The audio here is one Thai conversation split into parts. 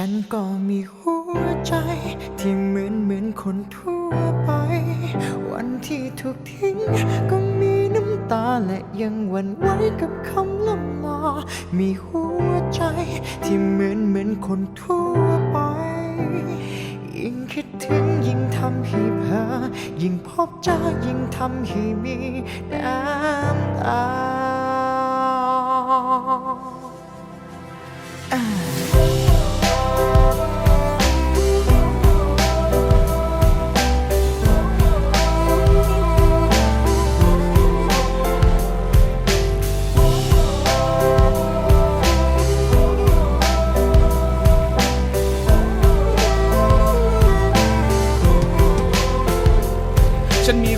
ฉันก็มีหัวใจ ที่เหมือนเหมือนคนทั่วไป วันที่ถูกทิ้ง ก็มีน้ำตาและยังหวั่นไหวกับคำล่ำลามีหัวใจ ที่เหมือนเหมือนคนทั่วไปยิ่งคิดถึงยิ่งทำให้เพ้อยิ่งพบเจอยิ่งทำให้มีน้ำตาฉั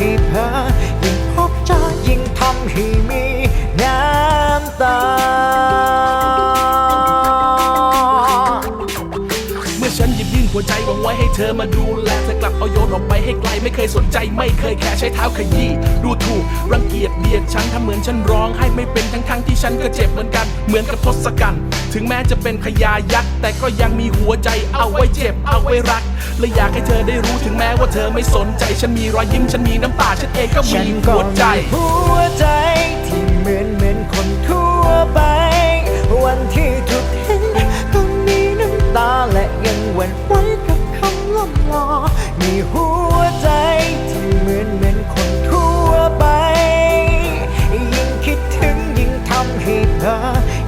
ทำ หัวใจหวังไว้ให้เธอมาดูแลเธอกลับเอาโยนออกไปให้ไกลไม่เคยสนใจไม่เคยแค่ใช้เท้าขยี้ดูถูกรังเกียจเบียดฉันทำเหมือนฉันร้องให้ไม่เป็นทั้งทั้งที่ฉันก็เจ็บเหมือนกัน เหมือนกับทศกัณฐ์ถึงแม้จะเป็นพญายักษ์แต่ก็ยังมีหัวใจเอาไว้เจ็บเอาไว้รักและอยากให้เธอได้รู้ถึงแม้ว่าเธอไม่สนใจ ฉันมีรอยยิ้มฉันมีน้ำตาฉันเองก็มีหัวใจ หวั่นไหวกับคำล่ำลามีหัวใจที่เหมือนเหมือนคนทั่วไป ยิ่งคิดถึงยิ่งทำให้เพ้อ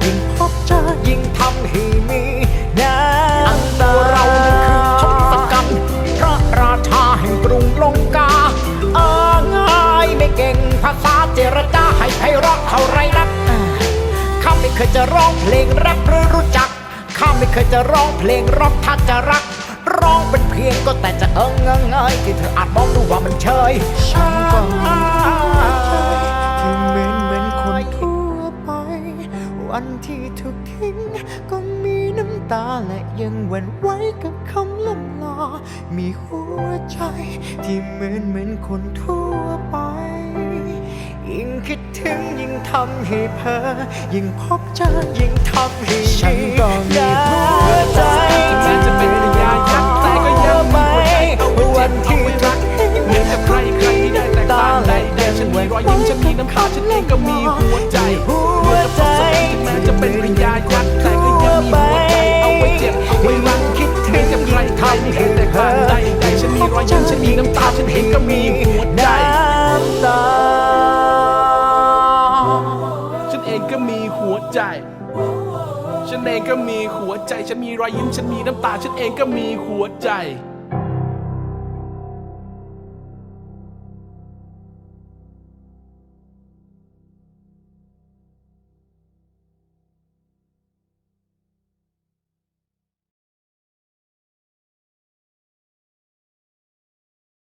ยิ่งพบเจอยิ่งทำให้มีน้ำตาเรานี่คือทศกัณฐ์พระราชาแห่งกรุงลงกาออง่ายไม่เก่งภาษาเจรจาให้ไพเราะเท่าไรนักข้าไม่เคยจะร้องเพลงแรปหรือรู้ ไม่เคยจะร้องเพลงร็อกถ้าจะรัก ร้องเป็นเพียงก็แต่จะเอิงเงยเงยที่เธออาจมองดูว่ามันเชยฉันก็มีหัวใจที่เหมือนเหมือนคนทั่วไป วันที่ถูกทิ้งก็มีน้ำตาและยังหวั่นไหวกับคำล่ำลา มีหัวใจที่เหมือนเหมือนคนทั่วไป ยิ่งคิดถึงยิ่งทำให้เพ้อยิ่งพบเจอยิ่งทำให้ฉันก็มีหัวใจแม้จะเป็นพญายักษ์แต่ก็ยังมีหัวใจเอาไว้เจ็บเอาไว้รักเหมือนกับใครใครไม่ได้แตกต่างใดใดฉันมีรอยยิ้มฉันมีน้ำตาฉันเองก็มีหัวใจหัวเหมือนกับใจทศกัณฐ์ถึงแม้จะเป็นพญายักษ์แต่ก็ยังมีหัวใจเอาไว้เจ็บเอาไว้รักคิดเหถึมืองนกับใครใครไม่ได้แตกต่างใดใดฉันมีรอยยิ้มฉันมีน้ำตาฉันเองก็มี หัวใจ ฉันเองก็มีหัวใจ ฉันมีรอยยิ้ม ฉันมีน้ำตา ฉันเองก็มีหัวใจ